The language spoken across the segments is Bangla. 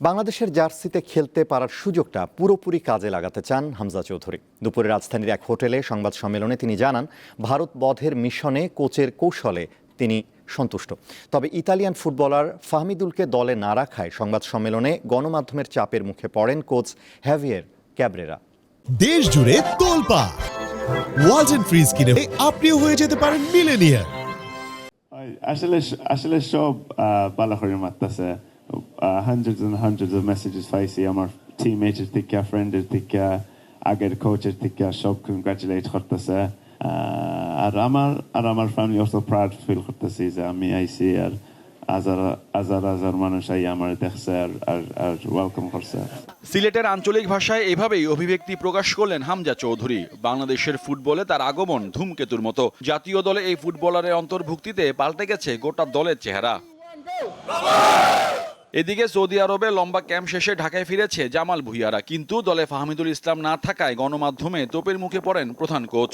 বাংলাদেশের জার্সিতে খেলতে পারার সুযোগটা পুরোপুরি কাজে লাগাতে চান হামজা চৌধুরী। দুপুরে রাজধানীর এক হোটেলে সংবাদ সম্মেলনে তিনি জানান ভারত বধের মিশনে কোচের কৌশলে তিনি সন্তুষ্ট। তবে ইতালিয়ান ফুটবলার ফাহমিদুলকে দলে না রাখায় সংবাদ সম্মেলনে গণমাধ্যমের চাপের মুখে পড়েন কোচ হ্যাভিয়ের ক্যাবরেরা। দেশ জুড়ে তোলপা। ওয়ালটন ফ্রিজ কিনে আপনিও হয়ে যেতে পারেন মিলেনিয়ার আসলে আসলে সব করে মারতেছে আমার টিমমেটের থেকে ফ্রেন্ডের থেকে আগের কোচের থেকে সব কংগ্রাচুলেট করতেছে আহ, আর আমার আর আমার ফ্যামিলি অত প্রাউড ফিল করতেছি যে আমি আইসি আর হাজার হাজার হাজার মানুষ আই আমার দেখছে আর আর আর ওয়েলকাম করছে সিলেটের আঞ্চলিক ভাষায় এভাবেই অভিব্যক্তি প্রকাশ করলেন হামজা চৌধুরী। বাংলাদেশের ফুটবলে তার আগমন ধূমকেতুর মতো। জাতীয় দলে এই ফুটবলারের অন্তর্ভুক্তিতে পাল্টে গেছে গোটা দলের চেহারা। এদিকে সৌদি আরবে লম্বা ক্যাম্প শেষে ঢাকায় ফিরেছে জামাল ভুইয়ারা কিন্তু দলে ফাহমিদুল ইসলাম না থাকায় গণমাধ্যমে তোপের মুখে পড়েন প্রধান কোচ.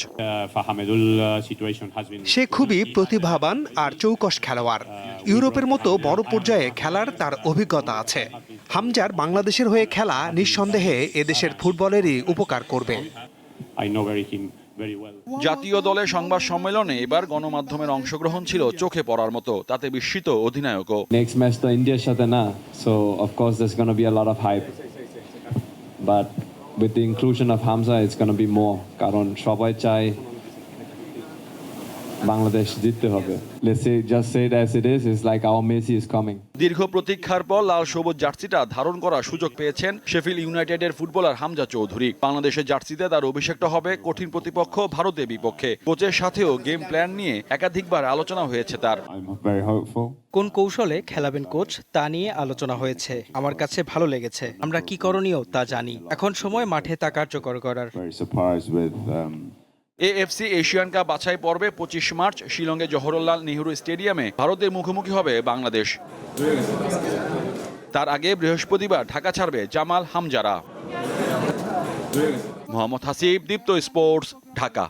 সে খুবই প্রতিভাবান আর চৌকস খেলোয়াড় ইউরোপের মতো বড় পর্যায়ে খেলার তার অভিজ্ঞতা আছে হামজার বাংলাদেশের হয়ে খেলা নিঃসন্দেহে এদেশের ফুটবলেরই উপকার করবে I know very him very well. জাতীয় দলের সংবাদ সম্মেলনে এবার গণমাধ্যমের অংশগ্রহণ ছিল চোখে পড়ার মতো তাতে বিস্মিত অধিনায়কও। নেক্সট ম্যাচ তো ইন্ডিয়ার সাথে না so of course going gonna be a lot of hype but with the inclusion of Hamza it's gonna be more কারণ সবাই চায় বাংলাদেশ জিততে হবে। Let's say just say it as it is it's like our Messi is coming. দীর্ঘ প্রতীক্ষার পর লাল সবুজ জার্সিটা ধারণ করার সুযোগ পেয়েছেন শেফিল ইউনাইটেডের ফুটবলার হামজা চৌধুরী। বাংলাদেশের জার্সিতে তার অভিষেকটা হবে কঠিন প্রতিপক্ষ ভারতের বিপক্ষে। কোচের সাথেও গেম প্ল্যান নিয়ে একাধিকবার আলোচনা হয়েছে তার। কোন কৌশলে খেলাবেন কোচ তা নিয়ে আলোচনা হয়েছে। আমার কাছে ভালো লেগেছে। আমরা কি করণীয় তা জানি। এখন সময় মাঠে তা কার্যকর করার। এএফসি এশিয়ান কাপ বাছাই পর্বে পঁচিশ মার্চ শিলংয়ে জহরলাল নেহরু স্টেডিয়ামে ভারতের মুখোমুখি হবে বাংলাদেশ। তার আগে বৃহস্পতিবার ঢাকা ছাড়বে জামাল হামজারা। মোহাম্মদ হাসিব, দীপ্ত স্পোর্টস, ঢাকা।